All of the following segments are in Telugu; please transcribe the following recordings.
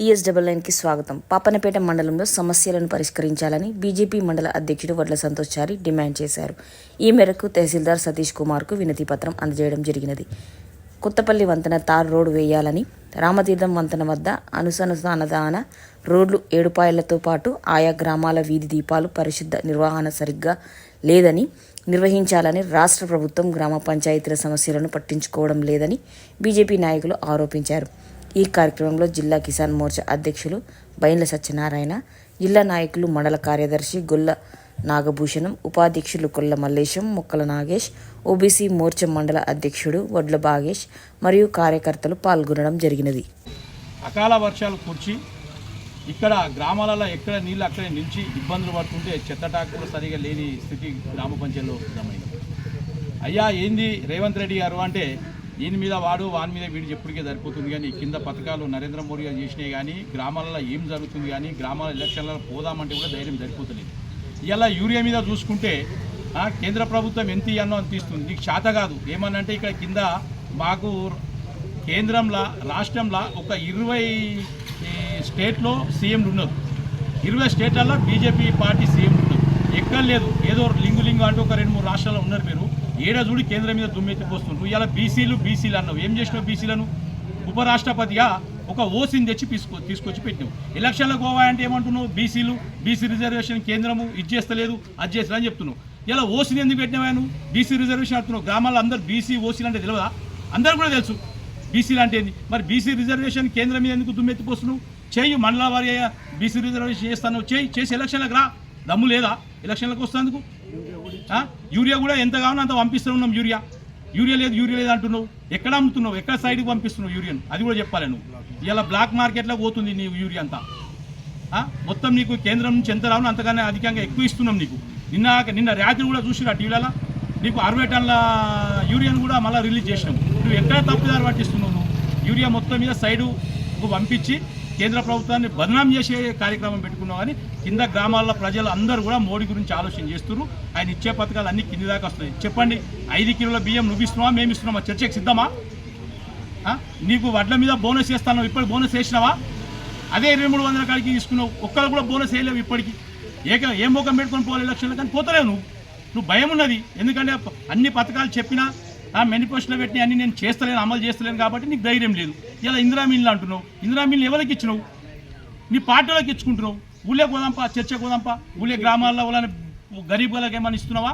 టీఎస్ డబల్ నైన్కి స్వాగతం. పాపనపేట మండలంలో సమస్యలను పరిష్కరించాలని బీజేపీ మండల అధ్యక్షుడు వడ్ల సంతోష్ చారి డిమాండ్ చేశారు. ఈ మేరకు తహసీల్దార్ సతీష్ కుమార్కు వినతి పత్రం అందజేయడం జరిగినది. కొత్తపల్లి వంతెన తార్ రోడ్డు వేయాలని రామతీర్థం వంతెన వద్ద అనుసంధాన రోడ్లు ఏడుపాయలతో పాటు ఆయా గ్రామాల వీధి దీపాలు పరిశుద్ధ నిర్వహణ సరిగ్గా లేదని నిర్వహించాలని రాష్ట్ర ప్రభుత్వం గ్రామ పంచాయతీల సమస్యలను పట్టించుకోవడం లేదని బీజేపీ నాయకులు ఆరోపించారు. ఈ కార్యక్రమంలో జిల్లా కిసాన్ మోర్చా అధ్యక్షులు బైన్ల సత్యనారాయణ జిల్లా నాయకులు మండల కార్యదర్శి గొల్ల నాగభూషణం ఉపాధ్యక్షులు కొల్ల మల్లేశం ముక్కల నాగేష్ ఓబీసీ మోర్చా మండల అధ్యక్షుడు వడ్ల బాగేష్ మరియు కార్యకర్తలు పాల్గొనడం జరిగినది. అకాల వర్షాలు కుర్చి ఇక్కడ గ్రామాలలో ఎక్కడ నీళ్ళు అక్కడే నిలిచి ఇబ్బందులు పడుతుంటే చెత్త కూడా సరిగా లేని స్థితి గ్రామ పంచాయతీలో అయ్యా ఏంది రేవంత్ రెడ్డి గారు అంటే దీని మీద వాడు వాని మీద వీడు చెప్పుడికే సరిపోతుంది కానీ కింద పథకాలు నరేంద్ర మోడీ గారు చేసినాయి కానీ గ్రామాలలో ఏం జరుగుతుంది కానీ గ్రామాల ఎలక్షన్లలో పోదామంటే కూడా ధైర్యం సరిపోతలేదు. ఇలా యూరియా మీద చూసుకుంటే కేంద్ర ప్రభుత్వం ఎంత ఇయ్యన్నో అంత ఇస్తుంది. నీకు చేత కాదు. ఏమనంటే ఇక్కడ కింద మాకు కేంద్రంలో రాష్ట్రంలో ఒక ఇరవై స్టేట్లో సీఎంలు ఉన్నారు. ఇరవై స్టేట్లలో బీజేపీ పార్టీ సీఎం ఉన్నారు. ఎక్కడ లేదు. ఏదో లింగు లింగు అంటూ ఒక రెండు మూడు రాష్ట్రాల్లో ఉన్నారు మీరు. ఏడ చూడి కేంద్రం మీద దుమ్మెత్తిపోస్తున్నారు ఇలా బీసీలు బీసీలు అన్నావు. ఏం చేసినావు బీసీలను? ఉపరాష్ట్రపతిగా ఒక ఓసీని తెచ్చి తీసుకో తీసుకొచ్చి పెట్టినావు. ఎలక్షన్లకు పోవాలంటే ఏమంటున్నావు? బీసీలు బీసీ రిజర్వేషన్ కేంద్రము ఇది చేస్తలేదు అది చేస్తలేదు అని చెప్తున్నావు. ఇలా ఓసీని ఎందుకు పెట్టినావా నువ్వు? బీసీ రిజర్వేషన్ అంటున్నావు. గ్రామాల్లో అందరు బీసీ ఓసీలు అంటే తెలియదా అందరు కూడా తెలుసు. బీసీలు అంటే ఏంది? మరి బీసీ రిజర్వేషన్ కేంద్రం మీద ఎందుకు దుమ్మెత్తిపోస్తున్నావు చేయి మండల వారి బీసీ రిజర్వేషన్ చేస్తాను చేయి చేసి ఎలక్షన్లకు రా. దమ్ము లేదా? ఎలక్షన్లకు వస్తేందుకు? యూరియా కూడా ఎంత కావాలో అంత పంపిస్తూ ఉన్నాం యూరియా. యూరియా లేదు యూరియా లేదు అంటున్నావు. ఎక్కడ అమ్ముతున్నావు? ఎక్కడ సైడ్కి పంపిస్తున్నావు యూరియాను? అది కూడా చెప్పాలి నువ్వు. ఇలా బ్లాక్ మార్కెట్లో పోతుంది నీ యూరియా అంతా. మొత్తం నీకు కేంద్రం నుంచి ఎంత రావునో అంతగానే అధికంగా ఎక్కువ ఇస్తున్నాం నీకు. నిన్న నిన్న రాత్రి కూడా చూసిరా టీవీలలో నీకు అరవై టన్ల యూరియాను కూడా మళ్ళీ రిలీజ్ చేసినాం. నువ్వు ఎక్కడ తప్పుదారు పట్టిస్తున్నావు నువ్వు? యూరియా మొత్తం మీద సైడు పంపించి కేంద్ర ప్రభుత్వాన్ని బదనాం చేసే కార్యక్రమం పెట్టుకున్నావు కానీ కింద గ్రామాల ప్రజలు అందరూ కూడా మోడీ గురించి ఆలోచన చేస్తున్నారు. ఆయన ఇచ్చే పథకాలు అన్ని కింది దాకా వస్తున్నాయి. చెప్పండి ఐదు కిలోల బియ్యం నువ్వు ఇస్తున్నావా మేము ఇస్తున్నామా? చర్చకు సిద్ధమా? నీకు వడ్ల మీద బోనస్ చేస్తాను ఇప్పుడు బోనస్ వేసినావా అదే ఇరవై మూడు వందల కాడికి తీసుకున్నావు ఒక్కరు కూడా బోనస్ వేయలేవు ఇప్పటికి. ఏక ఏం ముఖం పెట్టుకొని పోలే ఎలక్షన్లు కానీ పోతలేవు నువ్వు. నువ్వు భయం ఉన్నది. ఎందుకంటే అన్ని పథకాలు చెప్పినా ఆ మేనిఫెస్టోలో పెట్టి అన్ని నేను చేస్తలేను అమలు చేస్తలేను కాబట్టి నీకు ధైర్యం లేదు. ఇలా ఇందిరా మిల్లు అంటున్నావు. ఇందిరా మిల్లు ఎవరికి ఇచ్చినావు? నీ పార్టీలోకి ఇచ్చుకుంటున్నావు. ఊళ్ళే పోదాంపా చర్చ పోదాంపా ఊళ్ళే గ్రామాల్లో వాళ్ళని గరీబ్ వాళ్ళకి ఏమైనా ఇస్తున్నావా?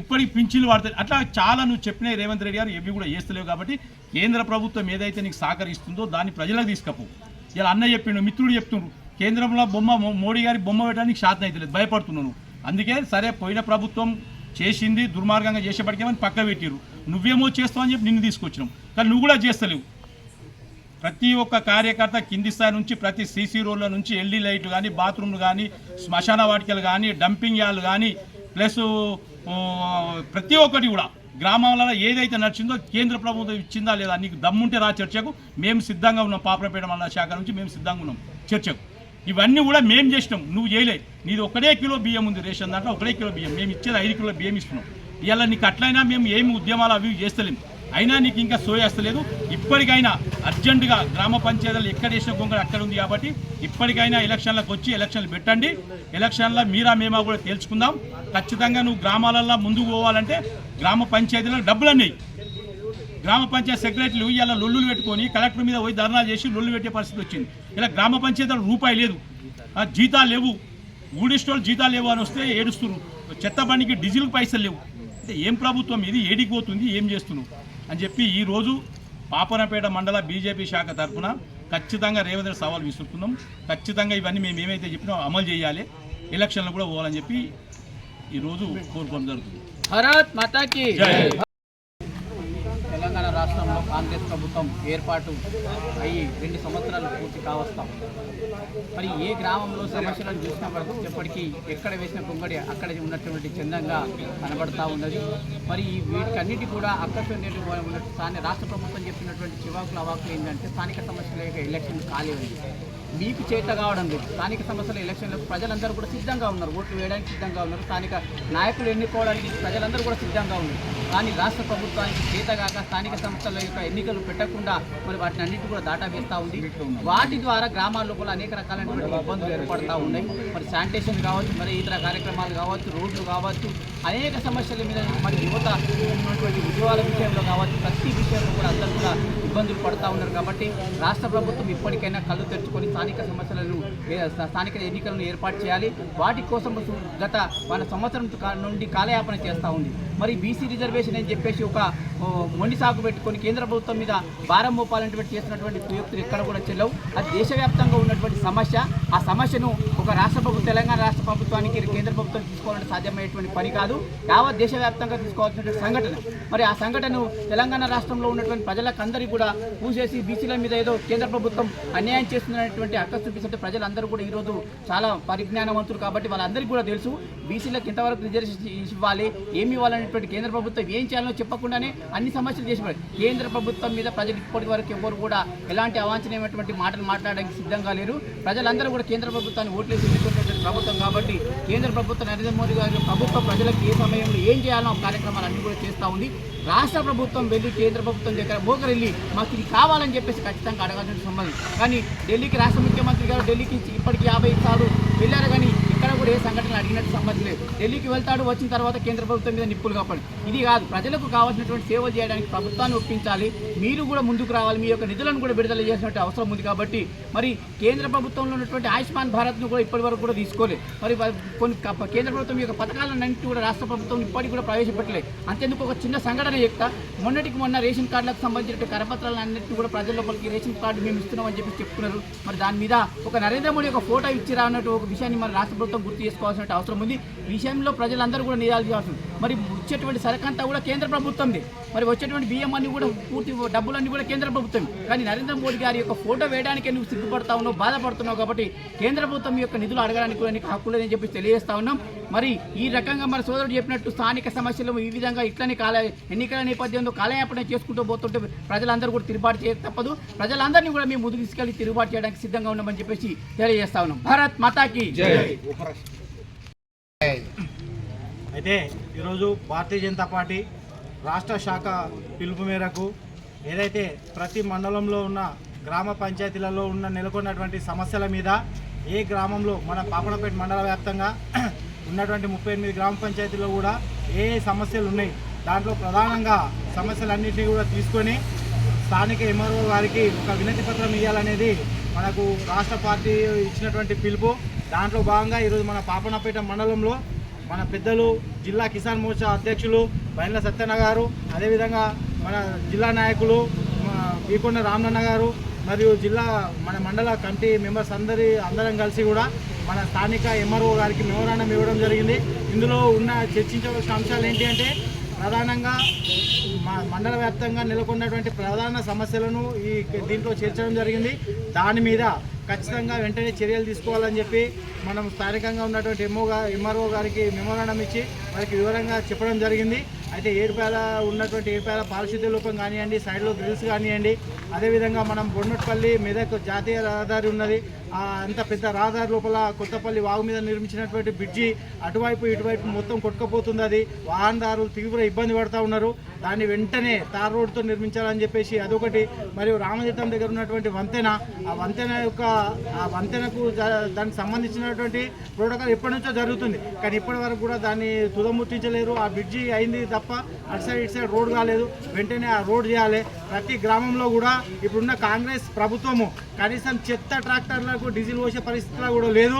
ఇప్పటికి పింఛన్లు వాడతాయి అట్లా చాలా నువ్వు చెప్పిన రేవంత్ రెడ్డి గారు ఏవి కూడా చేస్తలేవు కాబట్టి కేంద్ర ప్రభుత్వం ఏదైతే నీకు సహకరిస్తుందో దాన్ని ప్రజలకు తీసుకపో. ఇలా అన్న చెప్పిండు మిత్రుడు చెప్తుండ్రు. కేంద్రంలో బొమ్మ మోడీ గారి బొమ్మ పెట్టడానికి శాతం అయితే భయపడుతున్నాను అందుకే సరే పోయిన ప్రభుత్వం చేసింది దుర్మార్గంగా చేసేపటికేమని పక్క పెట్టిరు నువ్వేమో చేస్తావు అని చెప్పి నిన్ను తీసుకొచ్చినాం. కానీ నువ్వు కూడా చేస్తలేవు. ప్రతి ఒక్క కార్యకర్త కింది స్థాయి నుంచి ప్రతి సీసీ రోడ్ల నుంచి ఎల్ఈ లైట్లు కానీ బాత్రూమ్లు కానీ శ్మశాన వాటికలు కానీ డంపింగ్ యార్డ్లు కానీ ప్లస్ ప్రతి ఒక్కటి కూడా గ్రామాలలో ఏదైతే నడిచిందో కేంద్ర ప్రభుత్వం ఇచ్చిందా లేదా నీకు దమ్ముంటే రా చర్చకు. మేము సిద్ధంగా ఉన్నాం. పాపరపేట మండల శాఖ నుంచి మేము సిద్ధంగా ఉన్నాం. చర్చకు. ఇవన్నీ కూడా మేము చేసినాం. నువ్వు చేయలే నీది ఒకటే కిలో బియ్యం ఉంది రేషన్ దాంట్లో ఒకటే కిలో బియ్యం. మేము ఇచ్చేది ఐదు కిలో బియ్యం ఇస్తున్నాం. ఇవాళ నీకు అట్లయినా మేము ఏమి ఉద్యమాలు అవి చేస్తలేము అయినా నీకు ఇంకా సోయేస్తలేదు ఇప్పటికైనా అర్జెంటుగా గ్రామ పంచాయతీలు ఎక్కడ వేసిన గొంగళి అక్కడ ఉంది కాబట్టి ఇప్పటికైనా ఎలక్షన్లకు వచ్చి ఎలక్షన్లు పెట్టండి. ఎలక్షన్లో మీరా మేమా కూడా తేల్చుకుందాం. ఖచ్చితంగా నువ్వు గ్రామాలల్లో ముందుకు పోవాలంటే గ్రామ పంచాయతీలో డబ్బులు అన్నీ గ్రామ పంచాయతీ సెక్రటరీలు ఇలా లొల్లులు పెట్టుకొని కలెక్టర్ మీద పోయి ధర్నా చేసి లొల్లు పెట్టే పరిస్థితి వచ్చింది. ఇలా గ్రామ పంచాయతీలో రూపాయి లేదు. ఆ జీతాలు లేవు. ఊడిస్టోళ్ళు జీతాలు లేవు అని వస్తే ఏడుస్తున్నారు చెత్త బండికి డీజిల్కి పైసలు లేవు. అంటే ఏం ప్రభుత్వం ఇది? ఏడికి పోతుంది? ఏం చేస్తున్నావు? అని చెప్పి ఈరోజు పాపనపేట మండల బీజేపీ శాఖ తరఫున ఖచ్చితంగా రేవంత్ సవాల్ విసురుతున్నాం ఖచ్చితంగా ఇవన్నీ మేము ఏమైతే చెప్పినా అమలు చేయాలి. ఎలక్షన్లు కూడా పోవాలని చెప్పి ఈరోజు కోరుకోవడం జరుగుతుంది. భారత్ మాతాకి జై. తెలంగాణ రాష్ట్రంలో కాంగ్రెస్ ప్రభుత్వం ఏర్పాటు అయ్యి రెండు సంవత్సరాలు పూర్తి కావస్తాం. మరి ఏ గ్రామంలో సమస్యలను చూసినప్పటికీ ఎక్కడ వేసిన కొంగడి అక్కడ ఉన్నటువంటి చందంగా కనబడతా ఉన్నది. మరి వీటికన్నిటి కూడా ఆకర్షణ ఉన్న రాష్ట్ర ప్రభుత్వం చెప్పినటువంటి చివాకులు అవాకులు ఏంటంటే స్థానిక సమస్యల యొక్క ఎలక్షన్ ఖాళీ ఉంది. మీకు చేత కావడం లేదు. స్థానిక సమస్యల ఎలక్షన్లకు ప్రజలందరూ కూడా సిద్ధంగా ఉన్నారు. ఓట్లు వేయడానికి సిద్ధంగా ఉన్నారు. స్థానిక నాయకులు ఎన్నుకోవడానికి ప్రజలందరూ కూడా సిద్ధంగా ఉన్నారు. కానీ రాష్ట్ర ప్రభుత్వానికి చేతగాక స్థానిక సంస్థల యొక్క ఎన్నికలు పెట్టకుండా మరి వాటిని అన్నింటి కూడా దాటా వేస్తూ ఉంది. వాటి ద్వారా గ్రామాల్లో కూడా అనేక రకాలైనటువంటి ఇబ్బందులు ఏర్పడతా ఉన్నాయి. మరి శానిటేషన్ కావచ్చు మరి ఇతర కార్యక్రమాలు కావచ్చు రోడ్లు కావచ్చు అనేక సమస్యల మీద మరి యువత ఉన్నటువంటి ఉద్యోగాల విషయంలో కావచ్చు ప్రతి విషయంలో కూడా అందరూ కూడా ఇబ్బందులు పడుతూ ఉన్నారు కాబట్టి రాష్ట్ర ప్రభుత్వం ఇప్పటికైనా కళ్ళు తెరుచుకొని స్థానిక సమస్యలను ఏ- స్థానిక ఎన్నికలను ఏర్పాటు చేయాలి. వాటి కోసం గత మన సంవత్సరం నుండి కాలయాపన చేస్తూ ఉంది. మరి బీసీ రిజర్వేషన్ అని చెప్పేసి ఒక మొండి సాగు పెట్టుకొని కేంద్ర ప్రభుత్వం మీద భారం మోపాలంటే చేసినటువంటి కుయుక్తులు ఎక్కడ కూడా చెల్లవు. అది దేశవ్యాప్తంగా ఉన్నటువంటి సమస్య. ఆ సమస్యను ఒక రాష్ట్ర ప్రభుత్వం తెలంగాణ రాష్ట్ర ప్రభుత్వానికి కేంద్ర ప్రభుత్వం తీసుకోవాలంటే సాధ్యమయ్యేటువంటి పని కాదు. యావత్ దేశవ్యాప్తంగా తీసుకోవాల్సినటువంటి సంఘటన. మరి ఆ సంఘటన తెలంగాణ రాష్ట్రంలో ఉన్నటువంటి ప్రజలకు అందరికీ కూడా పూసేసి బీసీల మీద ఏదో కేంద్ర ప్రభుత్వం అన్యాయం చేస్తున్నటువంటి అక్క చూపిస్తుంటే ప్రజలందరూ కూడా ఈరోజు చాలా పరిజ్ఞానవంతులు కాబట్టి వాళ్ళందరికీ కూడా తెలుసు బీసీలకు ఎంతవరకు రిజర్వేషన్ ఇవ్వాలి ఏమి ఇవ్వాలనేటువంటి కేంద్ర ప్రభుత్వం ఏం చేయాలో చెప్పకుండానే అన్ని సమస్యలు చేసి కేంద్ర ప్రభుత్వం మీద ప్రజలు ఇప్పటి వరకు ఎవరు కూడా ఎలాంటి అవాంఛనీయమైనటువంటి మాటలు మాట్లాడడానికి సిద్ధంగా లేరు. ప్రజలందరూ కూడా కేంద్ర ప్రభుత్వాన్ని ఓట్లేసి ఎన్నుకున్నటువంటి ప్రభుత్వం కాబట్టి కేంద్ర ప్రభుత్వం నరేంద్ర మోదీ గారి ప్రభుత్వ ప్రజలకు ఏ సమయంలో ఏం చేయాలో కార్యక్రమాలన్నీ కూడా చేస్తూ ఉంది. రాష్ట్ర ప్రభుత్వం వెళ్ళి కేంద్ర ప్రభుత్వం దగ్గర మోకరెళ్ళి మాకు ఇది కావాలని చెప్పేసి ఖచ్చితంగా అడగాల్సిన సంబంధం కానీ ఢిల్లీకి రాష్ట్ర ముఖ్యమంత్రి గారు ఢిల్లీకి ఇప్పటికి యాభై సార్లు వెళ్ళారు కానీ ఎక్కడ కూడా ఏ సంఘటన అడిగినట్టు సంబంధం లేదు. ఢిల్లీకి వెళ్తాడు వచ్చిన తర్వాత కేంద్ర ప్రభుత్వం మీద నిప్పులు కాపాడు. ఇది కాదు ప్రజలకు కావాల్సినటువంటి సేవలు చేయడానికి ప్రభుత్వాన్ని ఒప్పించాలి. మీరు కూడా ముందుకు రావాలి. మీ యొక్క నిధులను కూడా విడుదల చేసినట్టు అవసరం ఉంది కాబట్టి మరి కేంద్ర ప్రభుత్వంలో ఉన్నటువంటి ఆయుష్మాన్ భారత్ను కూడా ఇప్పటి వరకు కూడా తీసుకోలేదు. మరి కొన్ని కేంద్ర ప్రభుత్వం యొక్క పథకాలన్నింటి కూడా రాష్ట్ర ప్రభుత్వం ఇప్పటికి కూడా ప్రవేశపెట్టలేదు. అంతేందుకు ఒక చిన్న సంఘటన చెప్తా. మొన్నటికి మొన్న రేషన్ కార్డులకు సంబంధించిన కరపత్రాలు కూడా ప్రజల లోపలికి రేషన్ కార్డు మేము ఇస్తున్నామని చెప్పి చెప్తున్నారు మరి దాని మీద ఒక నరేంద్ర మోడీ ఒక ఫోటో ఇచ్చిరా అన్నట్టు ఒక విషయాన్ని మన రాష్ట్ర ప్రభుత్వం గుర్తు చేసుకోవాల్సిన అవసరం ఉంది. విషయంలో ప్రజలందరూ కూడా నిరాలు చేయాల్సింది మరి వచ్చేటువంటి సరకంతా కూడా కేంద్ర ప్రభుత్వంది. మరి వచ్చేటువంటి బియ్యం అన్ని కూడా పూర్తి డబ్బులన్నీ కూడా కేంద్ర ప్రభుత్వం. కానీ నరేంద్ర మోడీ గారి యొక్క ఫోటో వేయడానికి నువ్వు సిగ్గుపడతా ఉన్నావు బాధపడుతున్నావు కాబట్టి కేంద్ర ప్రభుత్వం యొక్క నిధులు అడగడానికి కూడా నీకు హక్కు లేదని చెప్పి తెలియజేస్తా ఉన్నాం. మరి ఈ రకంగా మన సోదరుడు చెప్పినట్టు స్థానిక సమస్యలు ఈ విధంగా ఇట్లనే కాల ఎన్నికల నేపథ్యంలో కాలయాపన చేసుకుంటూ పోతుంటే ప్రజలందరూ కూడా తిరుగుబాటు చేయ తప్పదు. ప్రజలందరినీ కూడా మేము ముందుకు తీసుకెళ్ళి తిరుగుబాటు చేయడానికి సిద్ధంగా ఉన్నామని చెప్పేసి తెలియజేస్తా ఉన్నాం. భారత్ మాతాకి అయితే ఈరోజు భారతీయ జనతా పార్టీ రాష్ట్ర శాఖ పిలుపు మేరకు ఏదైతే ప్రతి మండలంలో ఉన్న గ్రామ పంచాయతీలలో ఉన్న నెలకొన్నటువంటి సమస్యల మీద ఏ గ్రామంలో మన పాపనపేట మండల వ్యాప్తంగా ఉన్నటువంటి ముప్పై ఎనిమిది గ్రామ పంచాయతీలో కూడా ఏ ఏ సమస్యలు ఉన్నాయి దాంట్లో ప్రధానంగా సమస్యలన్నింటినీ కూడా తీసుకొని స్థానిక ఎంఆర్ఓ గారికి ఒక వినతి పత్రం ఇవ్వాలనేది మనకు రాష్ట్ర పార్టీ ఇచ్చినటువంటి పిలుపు. దాంట్లో భాగంగా ఈరోజు మన పాపనపేట మండలంలో మన పెద్దలు జిల్లా కిసాన్ మోర్చా అధ్యక్షులు బైన్ల సత్యన్న గారు అదేవిధంగా మన జిల్లా నాయకులు మా బీకొండ రామన్న గారు మరియు జిల్లా మన మండల కమిటీ మెంబర్స్ అందరి అందరం కలిసి కూడా మన స్థానిక ఎంఆర్ఓ గారికి మెమోరాండం ఇవ్వడం జరిగింది. ఇందులో ఉన్న చర్చించవలసిన అంశాలు ఏంటి అంటే ప్రధానంగా మండల వ్యాప్తంగా నెలకొన్నటువంటి ప్రధాన సమస్యలను ఈ దీంట్లో చేర్చడం జరిగింది. దాని మీద ఖచ్చితంగా వెంటనే చర్యలు తీసుకోవాలని చెప్పి మనం స్థానికంగా ఉన్నటువంటి ఎంఓ ఎంఆర్ఓ గారికి మెమోరాండం ఇచ్చి వారికి వివరంగా చెప్పడం జరిగింది. అయితే ఏడుపేల ఉన్నటువంటి ఏడుపేల పారిశుద్ధ్య లోపం కానివ్వండి సైడ్లో గ్రిల్స్ కానివ్వండి అదేవిధంగా మనం బొన్నట్పల్లి మెదక్ జాతీయ రహదారి ఉన్నది. అంత పెద్ద రహదారి లోపల కొత్తపల్లి వాగు మీద నిర్మించినటువంటి బ్రిడ్జి అటువైపు ఇటువైపు మొత్తం కొట్టుకపోతుంది అది. వాహనదారులు తీవ్ర ఇబ్బంది పడుతూ ఉన్నారు. దాన్ని వెంటనే తార్ రోడ్తో నిర్మించాలని చెప్పేసి అదొకటి. మరియు రామతీర్థం దగ్గర ఉన్నటువంటి వంతెన ఆ వంతెన యొక్క ఆ వంతెనకు దానికి సంబంధించినటువంటి ప్రోటోకాల్ ఎప్పటి నుంచో జరుగుతుంది. కానీ ఇప్పటి వరకు కూడా దాన్ని తుదముట్టించలేరు. ఆ బ్రిడ్జి అయింది తప్ప అటు సైడ్ ఇటు సైడ్ రోడ్ కాలేదు వెంటనే ఆ రోడ్ చేయాలి. ప్రతి గ్రామంలో కూడా ఇప్పుడున్న కాంగ్రెస్ ప్రభుత్వము కనీసం చెత్త ట్రాక్టర్లకు డీజిల్ పోసే పరిస్థితిలో కూడా లేదు.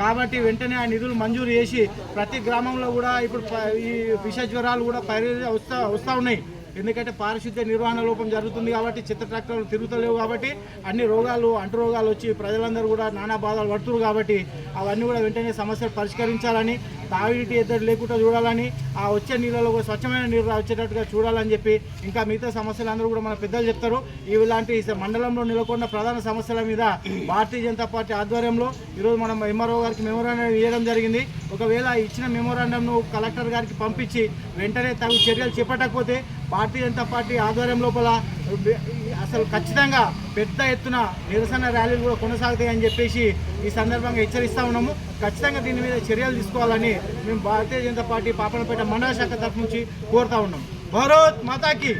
కాబట్టి వెంటనే ఆ నిధులు మంజూరు చేసి ప్రతి గ్రామంలో కూడా ఇప్పుడు ఈ విష జ్వరాలు కూడా పరి వస్తా వస్తూ ఉన్నాయి. ఎందుకంటే పారిశుద్ధ్య నిర్వహణ లోపం జరుగుతుంది కాబట్టి చెత్త ట్రాక్టర్లు తిరుగుతలేవు కాబట్టి అన్ని రోగాలు అంటు రోగాలు వచ్చి ప్రజలందరూ కూడా నానా బాధలు పడుతున్నారు కాబట్టి అవన్నీ కూడా వెంటనే సమస్యలు పరిష్కరించాలని తాగిటి ఎద్దడి లేకుండా చూడాలని ఆ వచ్చే నీళ్ళలో కూడా స్వచ్ఛమైన నీరు వచ్చేటట్టుగా చూడాలని చెప్పి ఇంకా మిగతా సమస్యలు అందరూ కూడా మన పెద్దలు చెప్తారు. ఇలాంటి మండలంలో నెలకొన్న ప్రధాన సమస్యల మీద భారతీయ జనతా పార్టీ ఆధ్వర్యంలో ఈరోజు మనం ఎంఆర్ఓ గారికి మెమోరాండం ఇవ్వడం జరిగింది. ఒకవేళ ఇచ్చిన మెమోరాండంను కలెక్టర్ గారికి పంపించి వెంటనే తగు చర్యలు చేపట్టకపోతే భారతీయ జనతా పార్టీ ఆధ్వర్యం లోపల అసలు ఖచ్చితంగా పెద్ద ఎత్తున నిరసన ర్యాలీలు కూడా కొనసాగుతాయని చెప్పేసి ఈ సందర్భంగా హెచ్చరిస్తా ఉన్నాము. ఖచ్చితంగా దీని మీద చర్యలు తీసుకోవాలని మేము భారతీయ జనతా పార్టీ పాపనపేట మండల శాఖ తరఫు నుంచి కోరుతా ఉన్నాం. భారత్ మాతాకి.